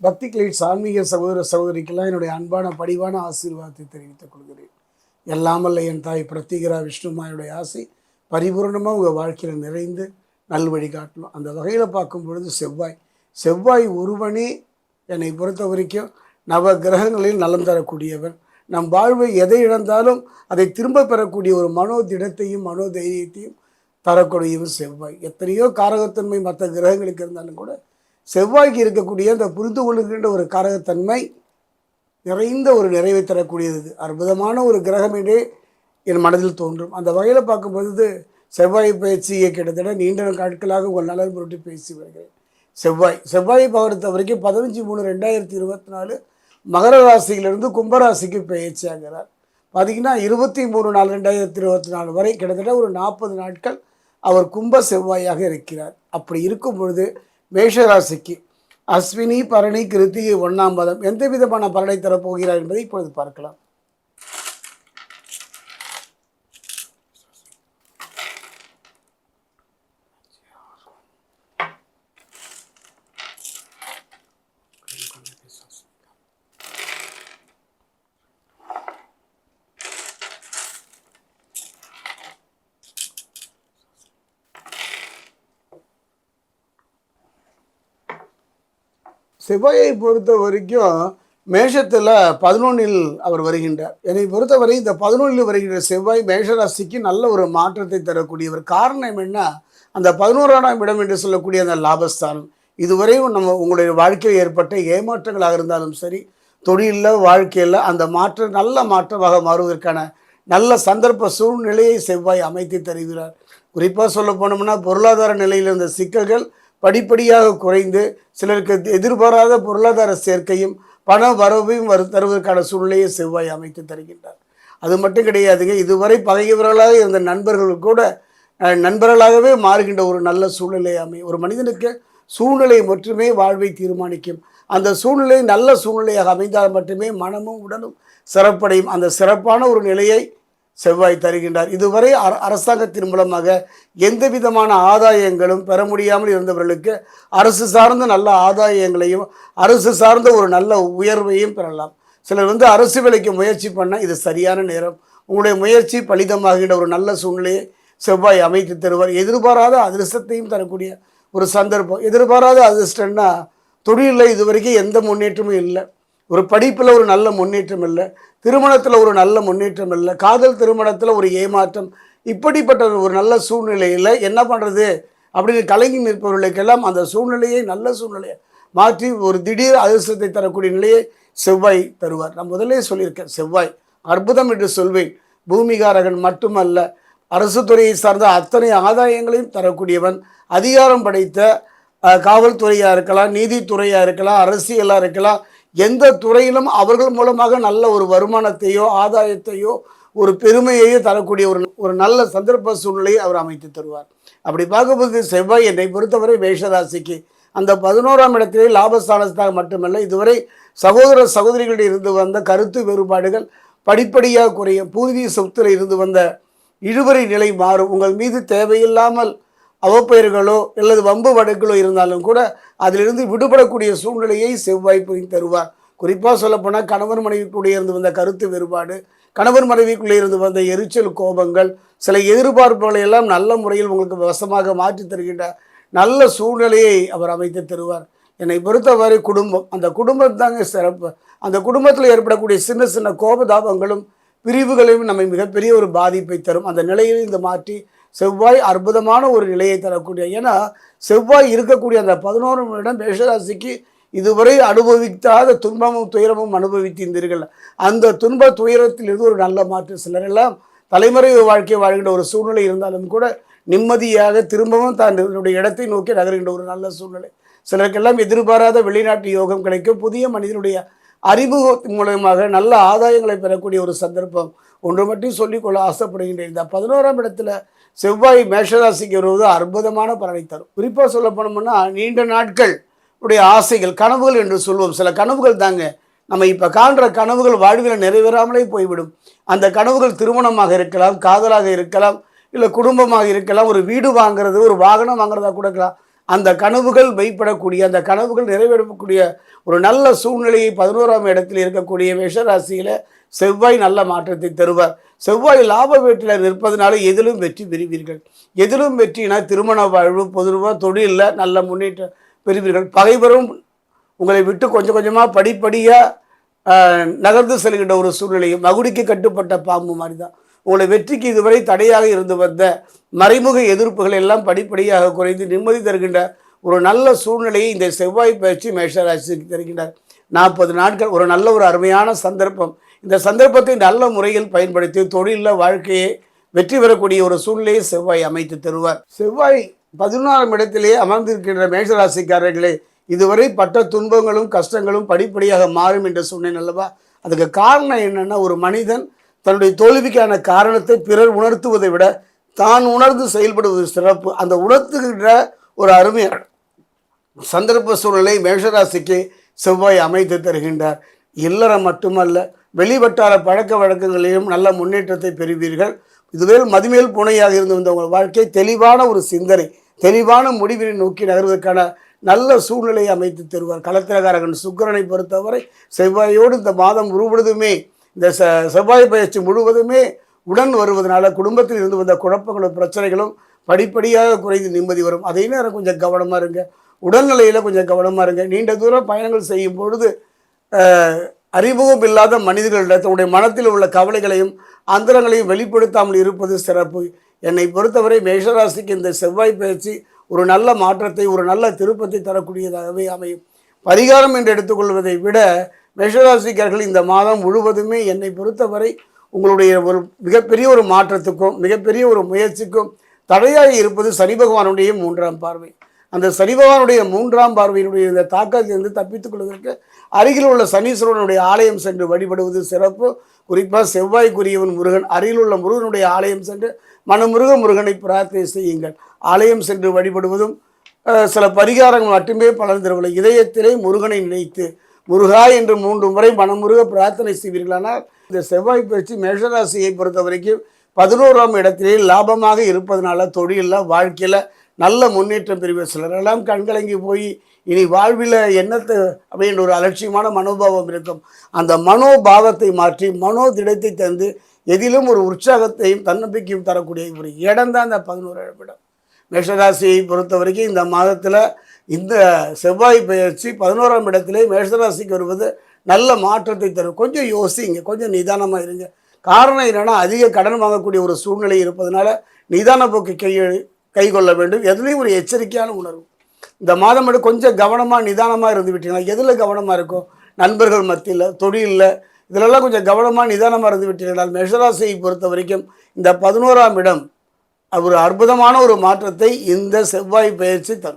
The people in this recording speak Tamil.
பக்தி கிளைட்ஸ் ஆன்மீக சகோதர சகோதரிக்கெல்லாம் என்னுடைய அன்பான படிவான ஆசீர்வாதத்தை தெரிவித்துக் கொள்கிறேன். எல்லாமல்ல என் தாய் பிரத்திகரா விஷ்ணுமாயுடைய ஆசை பரிபூர்ணமாக உங்கள் வாழ்க்கையில் நிறைந்து நல்வழி காட்டணும். அந்த வகையில் பார்க்கும் பொழுது செவ்வாய் செவ்வாய் ஒருவனே என்னை பொறுத்த வரைக்கும் நவ கிரகங்களில் நலம் தரக்கூடியவன் நம் வாழ்வை எதை இழந்தாலும் அதை திரும்ப பெறக்கூடிய ஒரு மனோதிடத்தையும் மனோதைரியத்தையும் தரக்கூடியவன் செவ்வாய். எத்தனையோ காரகத்தன்மை மற்ற கிரகங்களுக்கு இருந்தாலும் கூட செவ்வாய்க்கு இருக்கக்கூடிய அந்த புரிந்து கொள்ளுகின்ற ஒரு காரகத்தன்மை நிறைந்த ஒரு நிறைவை தரக்கூடியது. அற்புதமான ஒரு கிரகம் என்றே என் மனதில் தோன்றும். அந்த வகையில் பார்க்கும்பொழுது செவ்வாய் பயிற்சியை கிட்டத்தட்ட நீண்ட நாட்களாக உங்கள் நலன் பொருட்டு பேசி வருகிறேன். செவ்வாய் செவ்வாய் பொறுத்த வரைக்கும் பதினஞ்சு மூணு ரெண்டாயிரத்தி இருபத்தி நாலு மகர ராசியிலிருந்து கும்பராசிக்கு பயிற்சி ஆகிறார் பார்த்தீங்கன்னா இருபத்தி மூணு நாலு ரெண்டாயிரத்தி இருபத்தி நாலு வரை கிட்டத்தட்ட ஒரு நாற்பது நாட்கள் அவர் கும்ப செவ்வாயாக இருக்கிறார். அப்படி இருக்கும் பொழுது மேஷராசிக்கு அஸ்வினி பரணி கிருத்திகை ஒன்றாம் பதம் எந்த விதமான பலனை தரப்போகிறார் என்பதை இப்பொழுது பார்க்கலாம். செவ்வாயை பொறுத்த வரைக்கும் மேஷத்தில் பதினொன்றில் அவர் வருகின்றார். என்னை பொறுத்தவரை இந்த பதினொன்றில் வருகின்ற செவ்வாய் மேஷராசிக்கு நல்ல ஒரு மாற்றத்தை தரக்கூடியவர். காரணம் என்ன அந்த பதினோராம் இடம் என்று சொல்லக்கூடிய அந்த லாபஸ்தானம். இதுவரையும் நம்ம உங்களுடைய வாழ்க்கையில் ஏற்பட்ட ஏமாற்றங்களாக இருந்தாலும் சரி தொழிலில் வாழ்க்கையில் அந்த மாற்றம் நல்ல மாற்றமாக மாறுவதற்கான நல்ல சந்தர்ப்ப சூழ்நிலையை செவ்வாய் அமைத்து தருகிறார். குறிப்பாக சொல்ல போனோம்னா பொருளாதார நிலையில் இருந்த சிக்கல்கள் படிப்படியாக குறைந்து சிலருக்கு எதிர்பாராத பொருளாதார சேர்க்கையும் பண வரவையும் வரு தருவதற்கான சூழ்நிலையை செவ்வாய் அமைத்து தருகின்றார். அது மட்டும் கிடையாதுங்க இதுவரை பகையவர்களாக இருந்த நண்பர்கள் கூட நண்பர்களாகவே மாறுகின்ற ஒரு நல்ல சூழ்நிலை அமை ஒரு மனிதனுக்கு சூழ்நிலை மட்டுமே வாழ்வை தீர்மானிக்கும். அந்த சூழ்நிலை நல்ல சூழ்நிலையாக அமைந்தால் மட்டுமே மனமும் உடலும் சிறப்படையும். அந்த சிறப்பான ஒரு நிலையை செவ்வாய் தருகின்றார். இதுவரை அர- அரசாங்கத்தின் மூலமாக எந்த விதமான ஆதாயங்களும் பெற முடியாமல் இருந்தவர்களுக்கு அரசு சார்ந்த நல்ல ஆதாயங்களையும் அரசு சார்ந்த ஒரு நல்ல உயர்வையும் பெறலாம். சிலர் வந்து அரசு வேலைக்கு முயற்சி பண்ண இது சரியான நேரம். உங்களுடைய முயற்சி பலிதமாகின்ற ஒரு நல்ல சூழ்நிலையை செவ்வாய் அமைத்து தருவார். எதிர்பாராத அதிர்ஷ்டத்தையும் தரக்கூடிய ஒரு சந்தர்ப்பம். எதிர்பாராத அதிர்ஷ்டம்னா தொழிலில் இதுவரைக்கும் எந்த முன்னேற்றமும் இல்லை. ஒரு படிப்பில் ஒரு நல்ல முன்னேற்றம் இல்லை திருமணத்தில் ஒரு நல்ல முன்னேற்றம் இல்லை காதல் திருமணத்தில் ஒரு ஏமாற்றம் இப்படிப்பட்ட ஒரு நல்ல சூழ்நிலையில் என்ன பண்ணுறது அப்படின்னு கலங்கி நிற்பவர்களுக்கெல்லாம் அந்த சூழ்நிலையை நல்ல சூழ்நிலையை மாற்றி ஒரு திடீர் அதிர்ஷ்டத்தை தரக்கூடிய நிலையை செவ்வாய் தருவார். நான் முதலே சொல்லியிருக்கேன் செவ்வாய். அற்புதம் என்று சொல்வேன். பூமிகாரகன் மட்டுமல்ல அரசு துறையை சார்ந்த அத்தனை ஆதாயங்களையும் தரக்கூடியவன் அதிகாரம் படைத்த காவல்துறையாக இருக்கலாம் நீதித்துறையாக இருக்கலாம் அரசியலாக இருக்கலாம் எந்த துறையிலும் அவர்கள் மூலமாக நல்ல ஒரு வருமானத்தையோ ஆதாயத்தையோ ஒரு பெருமையையோ தரக்கூடிய ஒரு ஒரு நல்ல சந்தர்ப்ப சூழ்நிலையை அவர் அமைத்து தருவார். அப்படி பார்க்கும்போது செவ்வாய் என்னை பொறுத்தவரை மேஷராசிக்கு. அந்த பதினோராம் இடத்திலே லாபஸ்தானத்தாக மட்டுமல்ல இதுவரை சகோதர சகோதரிகளிடம் இருந்து வந்த கருத்து வேறுபாடுகள் படிப்படியாக குறையும் பூர்வீக சொத்துல இருந்து வந்த இழுவரை நிலை மாறும். உங்கள் மீது தேவையில்லாமல் அவப்பெயர்களோ அல்லது வம்பு வழக்குகளோ இருந்தாலும் கூட அதிலிருந்து விடுபடக்கூடிய சூழ்நிலையை செவ்வாய் புரிந்து தருவார். குறிப்பாக சொல்லப்போனால் கணவர் மனைவிக்குள்ளே இருந்து வந்த கருத்து வேறுபாடு கணவர் மனைவிக்குள்ளே இருந்து வந்த எரிச்சல் கோபங்கள் சில எதிர்பார்ப்புகளை எல்லாம் நல்ல முறையில் உங்களுக்கு வசமாக மாற்றி தருகின்ற நல்ல சூழ்நிலையை அவர் அமைத்து தருவார். என்னை பொறுத்தவரை குடும்பம் அந்த குடும்பம் தாங்க சிறப்பு. அந்த குடும்பத்தில் ஏற்படக்கூடிய சின்ன சின்ன கோபதாபங்களும் பிரிவுகளையும் நம்மை மிகப்பெரிய ஒரு பாதிப்பை தரும். அந்த நிலையில் இந்த மாற்றி செவ்வாய் அற்புதமான ஒரு நிலையை தரக்கூடிய ஏன்னா செவ்வாய் இருக்கக்கூடிய அந்த பதினோரு இடம் மேஷராசிக்கு இதுவரை அனுபவிக்காத துன்பமும் துயரமும் அனுபவித்திருந்தீர்கள். அந்த துன்ப துயரத்திலிருந்து ஒரு நல்ல மாற்றம் சிலரெல்லாம் தலைமுறை வாழ்க்கை வாழ்கின்ற ஒரு சூழ்நிலை இருந்தாலும் கூட நிம்மதியாக திரும்பவும் தான் தன்னுடைய இடத்தை நோக்கி நகர்கின்ற ஒரு நல்ல சூழ்நிலை. சிலருக்கெல்லாம் எதிர்பாராத வெளிநாட்டு யோகம் கிடைக்கும். புதிய மனிதனுடைய அறிமுகத்தின் மூலமாக நல்ல ஆதாயங்களை பெறக்கூடிய ஒரு சந்தர்ப்பம். ஒன்று மட்டும் சொல்லிக்கொள்ள ஆசைப்படுகின்றேன். இந்த பதினோராம் இடத்துல செவ்வாய் மேஷராசிக்கு வருவது அற்புதமான பலனை தரும். குறிப்பாக சொல்ல போனோம்னா நீண்ட நாட்கள் உடைய ஆசைகள் கனவுகள் என்று சொல்வோம். சில கனவுகள் தாங்க. நம்ம இப்போ காண்ற கனவுகள் வாழ்வில் நிறைவேறாமலே போய்விடும். அந்த கனவுகள் திருமணமாக இருக்கலாம் காதலாக இருக்கலாம் இல்லை குடும்பமாக இருக்கலாம் ஒரு வீடு வாங்குறது ஒரு வாகனம் வாங்குறதா கூட இருக்கலாம். அந்த கனவுகள் மெய்ப்படக்கூடிய அந்த கனவுகள் நிறைவேறக்கூடிய ஒரு நல்ல சூழ்நிலையை பதினோராம் இடத்தில் இருக்கக்கூடிய மேஷராசியில் செவ்வாய் நல்ல மாற்றத்தை தருவார். செவ்வாய் லாப வீட்டில் நிற்பதனால எதிலும் வெற்றி பெறுவீர்கள். எதிலும் வெற்றினா திருமண வாழ்வு பொதுவாக தொழிலில் நல்ல முன்னேற்றம் பெறுவீர்கள். பகைவரும் உங்களை விட்டு கொஞ்சம் கொஞ்சமாக படிப்படியாக நகர்ந்து செல்கின்ற ஒரு சூழ்நிலையும் மகுடிக்கு கட்டுப்பட்ட பாம்பு மாதிரி தான் உங்களை வெற்றிக்கு இதுவரை தடையாக இருந்து வந்த மறைமுக எதிர்ப்புகள் எல்லாம் படிப்படியாக குறைந்து நிம்மதி தருகின்ற ஒரு நல்ல சூழ்நிலையை இந்த செவ்வாய் பயிற்சி மேஷராசிக்கு தருகின்றார். நாற்பது நாட்கள் ஒரு நல்ல ஒரு அருமையான சந்தர்ப்பம். இந்த சந்தர்ப்பத்தை நல்ல முறையில் பயன்படுத்தி தொழிலில் வாழ்க்கையை வெற்றி பெறக்கூடிய ஒரு சூழ்நிலையை செவ்வாய் அமைத்து தருவார். செவ்வாய் பதினோராம் இடத்திலே அமர்ந்திருக்கின்ற மேஷராசிக்காரர்களே இதுவரை பட்ட துன்பங்களும் கஷ்டங்களும் படிப்படியாக மாறும் என்று சொன்னேன் அல்லவா? அதுக்கு காரணம் என்னென்னா ஒரு மனிதன் தன்னுடைய தோல்விக்கான காரணத்தை பிறர் உணர்த்துவதை விட தான் உணர்ந்து செயல்படுவது சிறப்பு. அந்த உணர்த்துகின்ற ஒரு அருமையான சந்தர்ப்ப சூழ்நிலை மேஷராசிக்கு செவ்வாய் அமைத்து தருகின்றார். இல்லறம் மட்டுமல்ல வெளிவட்டார பழக்க வழக்கங்களிலும் நல்ல முன்னேற்றத்தை பெறுவீர்கள். இதுவே மதிமேல் புனையாக இருந்து வந்த உங்கள் வாழ்க்கை தெளிவான ஒரு சிந்தனை தெளிவான முடிவினை நோக்கி நகர்வதற்கான நல்ல சூழ்நிலையை அமைத்து தருவார். களத்திரகாரகன் சுக்கரனை பொறுத்தவரை செவ்வாயோடு இந்த மாதம் முழுவதுமே இந்த செ செவ்வாய் பயிற்சி முழுவதுமே உடன் வருவதனால குடும்பத்தில் இருந்து வந்த குழப்பங்களும் பிரச்சனைகளும் படிப்படியாக குறைந்து நிம்மதி வரும். அதே நேரம் கொஞ்சம் கவனமாக இருங்க. உடல்நிலையில் கொஞ்சம் கவனமாக இருங்க. நீண்ட தூரம் பயணங்கள் செய்யும் பொழுது அறிமுகம் இல்லாத மனிதர்களிடம் தன்னுடைய மனத்தில் உள்ள கவலைகளையும் அந்தரங்களையும் வெளிப்படுத்தாமல் இருப்பது சிறப்பு. என்னை பொறுத்தவரை மேஷராசிக்கு இந்த செவ்வாய் பயிற்சி ஒரு நல்ல மாற்றத்தை ஒரு நல்ல திருப்பத்தை தரக்கூடியதாகவே அமையும். பரிகாரம் என்று எடுத்துக்கொள்வதை விட மேஷராசிக்காரர்கள் இந்த மாதம் முழுவதுமே என்னை பொறுத்தவரை உங்களுடைய ஒரு மிகப்பெரிய ஒரு மாற்றத்துக்கும் மிகப்பெரிய ஒரு முயற்சிக்கும் தடையாக இருப்பது சனி பகவானுடைய மூன்றாம் பார்வை. அந்த சனி பகவானுடைய மூன்றாம் பார்வையினுடைய இந்த தாக்கத்திலிருந்து தப்பித்துக் கொள்வதற்கு அருகில் உள்ள சனீஸ்வரனுடைய ஆலயம் சென்று வழிபடுவது சிறப்பு. குறிப்பாக செவ்வாய்க்குரியவன் முருகன் அருகில் உள்ள முருகனுடைய ஆலயம் சென்று மனமுருக முருகனை பிரார்த்தனை செய்யுங்கள். ஆலயம் சென்று வழிபடுவதும் சில பரிகாரங்கள் மட்டுமே பலன் தரவில்லை இதயத்திலே முருகனை நினைத்து முருகா என்று மூன்று முறை மனமுருக பிரார்த்தனை செய்வீர்களானால் இந்த செவ்வாய் பயிற்சி மேஷராசியை பொறுத்த வரைக்கும் பதினோராம் இடத்திலே லாபமாக இருப்பதனால தொழிலில் வாழ்க்கையில் நல்ல முன்னேற்றம் பெறுவ சிலரெல்லாம் கண்கலங்கி போய் இனி வாழ்வில் என்னத்தை அப்படின்ற ஒரு அலட்சியமான மனோபாவம் இருக்கும். அந்த மனோபாவத்தை மாற்றி மனோ திடத்தை தந்து எதிலும் ஒரு உற்சாகத்தையும் தன்னம்பிக்கையும் தரக்கூடிய ஒரு இடம் தான் இந்த பதினோராம் இடம். மேஷராசியை பொறுத்த வரைக்கும் இந்த மாதத்தில் இந்த செவ்வாய் பயிற்சி பதினோராம் இடத்திலே மேஷராசிக்கு வருவது நல்ல மாற்றத்தை தரும். கொஞ்சம் யோசிங்க கொஞ்சம் நிதானமாக இருங்க. காரணம் என்னென்னா அதிக கடன் வாங்கக்கூடிய ஒரு சூழ்நிலை இருப்பதனால நிதான போக்கு கை கொள்ள வேண்டும். எதுலேயும் ஒரு எச்சரிக்கையான உணர்வு. இந்த மாதம் மட்டும் கொஞ்சம் கவனமாக நிதானமாக இருந்து விட்டீங்கன்னா எதில் கவனமாக இருக்கும் நண்பர்கள் மத்தியில் தொழிலில் இதிலெல்லாம் கொஞ்சம் கவனமாக நிதானமாக இருந்து விட்டீர்கள் மேஷராசியை பொறுத்த வரைக்கும் இந்த பதினோராம் இடம் ஒரு அற்புதமான ஒரு மாற்றத்தை இந்த செவ்வாய் பயிற்சி தரும்.